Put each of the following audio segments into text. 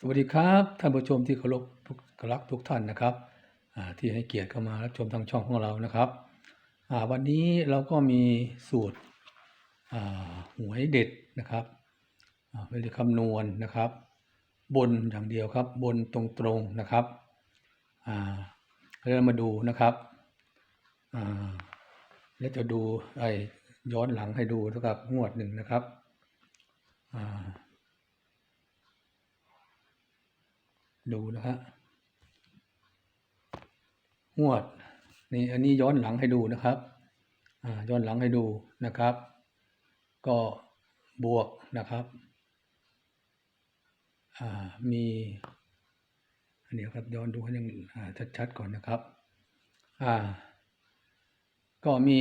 สวัสดีครับท่านผู้ชมที่เคารพทุกรักทุกท่านนะครับที่ให้เกียรติเข้ามารับชมทางช่องของเรานะครับวันนี้เราก็มีสูตรหวยเด็ดนะครับอ่าเป็นเลขคำนวณนะครับ บนอย่างเดียวครับบนตรงๆนะครับอ่าเรามาดูนะครับอ่าแล้วจะดูไอ้ย้อนหลังให้ดูนะครับงวดหนึ่งนะครับอ่า ดูนะฮะงวดนี่อันนี้ย้อนหลังให้ดูนะครับอ่าย้อนหลังให้ดูนะครับ ก็บวกนะครับอ่ามีอันนี้ครับย้อนดูให้ยังชัดๆก่อนนะครับอ่าก็มี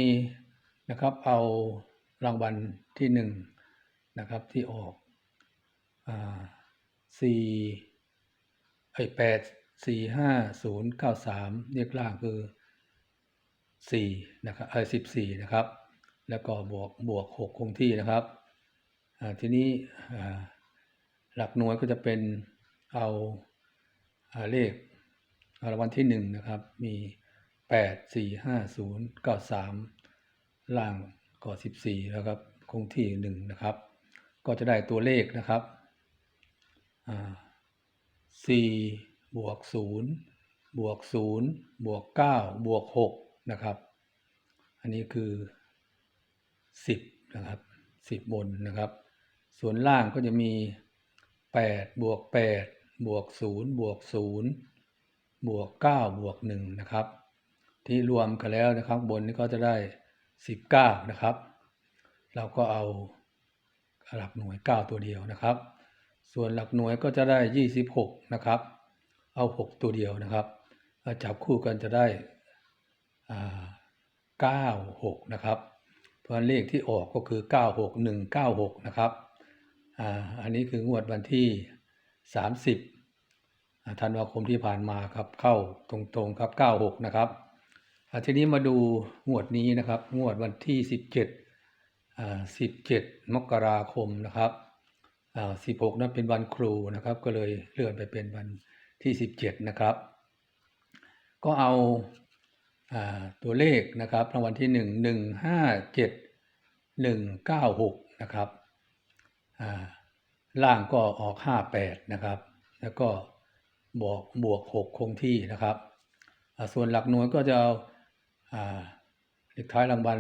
นะครับเอารางวัลที่หนึ่งนะครับที่ออกอ่าสี่ ไอ้แปดสี่ห้าศูนย์เก้าสามเรียกล่างคือสี่นะครับเออสิบสี่นะครับ แล้วก็บวกบวกหกคงที่นะครับทีนี้หลักหน่วยก็จะเป็นเอาอ่าเลขรางวัลที่หนึ่งนะครับ มีแปดสี่ห้าศูนย์เก้าสามล่างก็สิบสี่แล้วครับคงที่หนึ่งนะครับ ก็จะได้ตัวเลขนะครับอ่า สี่บวกศูนย์บวกศูนย์บวกเก้าบวกหกนะครับ อันนี้คือสิบนะครับสิบบนนะครับ ส่วนล่างก็จะมีแปดบวกแปดบวกศูนย์บวกศูนย์บวกเก้าบวกหนึ่งนะครับ ที่รวมกันแล้วนะครับ บนนี้ก็จะได้สิบเก้านะครับ เราก็เอาหลักหน่วยเก้าตัวเดียวนะครับ ส่วนหลักหน่วยก็จะได้ 26 นะครับ เอา 6 ตัวเดียวนะครับจับคู่กันจะได้อ่า96 นะครับ เพราะเลขที่ออกก็คือ 96196 นะครับอ,อันนี้คืองวดวันที่ 30ธันวาคมที่ผ่านมาครับเข้าตรงๆครับ 96 นะครับทีนี้มาดูงวดนี้นะครับ งวดวันที่ 17 17 มกราคมนะครับ อ่า16นั้นเป็นวันครูนะครับ ก็เลยเลื่อนไปเป็นวันที่17นะครับ ก็เอาตัวเลขนะครับรางวัลที่1 1 5 7 1 9 6นะครับอ่าล่างก็ออก58นะครับ แล้วก็บวกบวก6คงที่นะครับส่วนหลักหน่วยก็จะเอาอ่าเลขท้ายรางวัล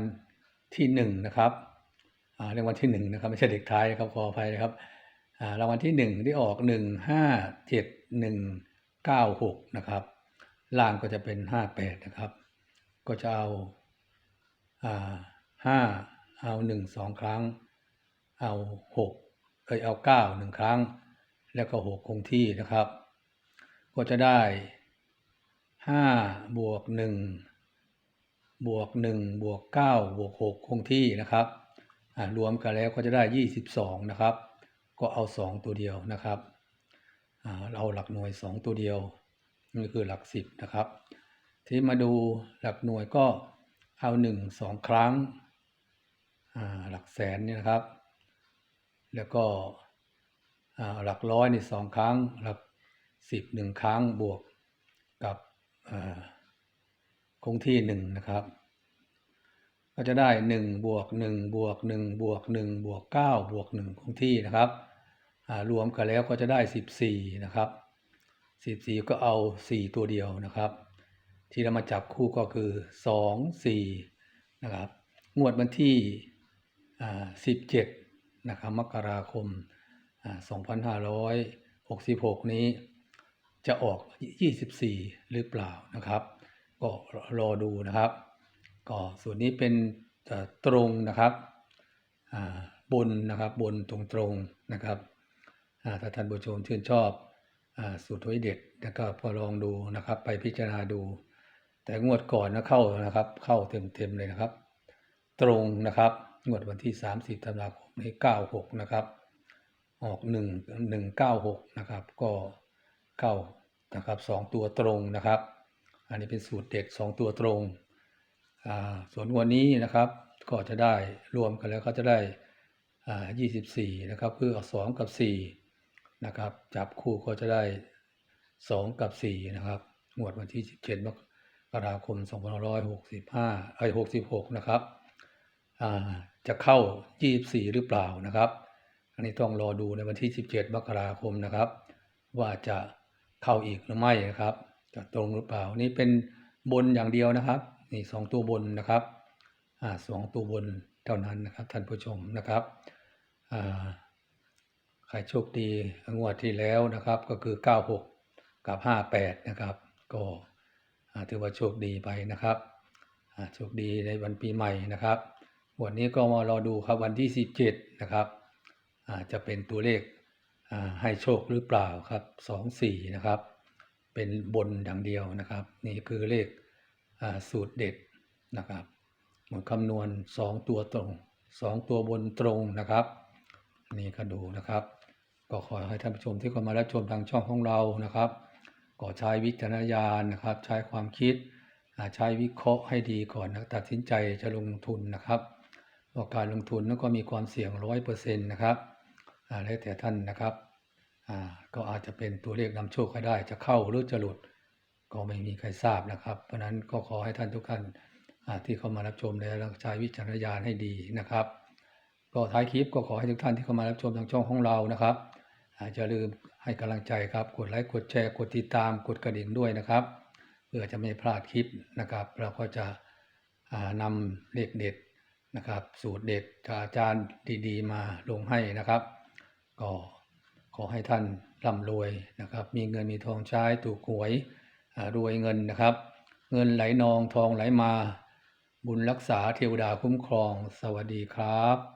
ที่1นะครับอ่ารางวัลที่1นะครับไม่ใช่เลขท้ายนะครับขออภัยนะครับ รางวัลที่หนึ่งที่ออกหนึ่งห้าเจ็ดหนึ่งเก้าหกนะครับ ล่างก็จะเป็นห้าแปดนะครับ ก็จะเอาอาห้าเอาหนึ่งสองครั้ง เอาหกเอ้ยเอาเก้าหนึ่งครั้ง แล้วก็หกคงที่นะครับ ก็จะได้ห้าบวกหนึ่งบวกหนึ่งบวกเก้าบวกหกคงที่นะครับรวมกันแล้วก็จะได้ยี่สิบสองนะครับ ก็เอาสองตัวเดียวนะครับอ่าเราหลักหน่วยสองตัวเดียวนี่คือหลักสิบนะครับ ที่มาดูหลักหน่วยก็เอาหนึ่งสองครั้งหลักแสนนี่นะครับ แล้วก็หลักร้อยนี่สองครั้ง หลักสิบหนึ่งครั้งบวกกับคงที่หนึ่งนะครับ ก็จะได้หนึ่งบวกหนึ่งบวกหนึ่งบวกหนึ่งบวกเก้าบวกหนึ่งคงที่นะครับรวมกันแล้วก็จะได้สิบสี่นะครับสิบสี่ก็เอาสี่ตัวเดียวนะครับ ที่เรามาจับคู่ก็คือสองสี่นะครับ งวดวันที่อ่าสิบเจ็ดนะครับ มกราคมอ่าสองพันห้าร้อยหกสิบหกนี้จะออกยี่สิบสี่หรือเปล่านะครับ ก็รอดูนะครับ ก็ส่วนนี้เป็นตรงนะครับบนนะครับบนตรงๆนะครับถ้าท่านผู้ชมชื่นชอบอสูตรไว้เด็ดแล้วก็พอลองดูนะครับ ไปพิจารณาดู แต่งวดก่อนนะเข้านะครับ เข้าเต็มๆเลยนะครับ ตรงนะครับงวดวันที่ 30ธันวาคมนี้96 นะครับ ออก 1 196 นะครับ ก็เข้านะครับสองตัวตรงนะครับ อันนี้เป็นสูตรเด็ดสองตัวตรง ส่วนวันนี้นะครับก็จะได้รวมกันแล้วก็จะได้อ่า24นะครับคือเอา2กับ4นะครับ จับคู่ก็จะได้2กับ4นะครับงวดวันที่17มกราคม2565เอ้66นะครับจะเข้า24หรือเปล่านะครับ อันนี้ต้องรอดูในวันที่17มกราคมนะครับ ว่าจะเข้าอีกหรือไม่นะครับ จะตรงหรือเปล่านี่เป็นบนอย่างเดียวนะครับ นี่สองตัวบนนะครับอ่าสองตัวบนเท่านั้นนะครับท่านผู้ชมนะครับอ่าใครโชคดีงวดที่แล้วนะครับก็คือ 96 กับ 58 นะครับ ก็ถือว่าโชคดีไปนะครับโชคดีในวันปีใหม่นะครับวันนี้ก็มารอดูครับวันที่ 17 นะครับจะเป็นตัวเลขให้โชคหรือเปล่าครับ 24 นะครับ เป็นบนอย่างเดียวนะครับ นี่คือเลข สูตรเด็ดนะครับหมวดคำนวณ 2 ตัวตรง 2 ตัวบนตรงนะครับนี่ก็ดูนะครับ ก็ขอให้ท่านผู้ชมที่เข้ามารับชมทางช่องของเรานะครับก็ใช้วิจารณญาณนะครับ ใช้ความคิดใช้วิเคราะห์ให้ดีก่อนนะตัดสินใจจะลงทุนนะครับเพราการลงทุนนั้นก็มีความเสี่ยงร้อยเปอร์เซ็นต์นะครับแล้วแต่ท่านนะครับก็อาจจะเป็นตัวเลขนำโชคก็ได้จะเข้าหรือจะหลุด ก็ไม่มีใครทราบนะครับ เพราะนั้นก็ขอให้ท่านทุกท่านที่เข้ามารับชมแล้วใช้วิจารณญาณให้ดีนะครับ ก็ท้ายคลิปก็ขอให้ทุกท่านที่เข้ามารับชมทางช่องของเรานะครับอาอย่าลืมให้กำลังใจครับกดไลค์กดแชร์กดติดตามกดกระดิ่งด้วยนะครับ เพื่อจะไม่พลาดคลิปนะครับ เราก็จะอ่านำเลขเด็ดนะครับ สูตรเด็ดจากอาจารย์ดีๆ มาลงให้นะครับ ก็ขอให้ท่านร่ำรวยนะครับ มีเงินมีทองใช้ถูกหวย รวยเงินนะครับ เงินไหลนองทองไหลมา บุญรักษาเทวดาคุ้มครอง สวัสดีครับ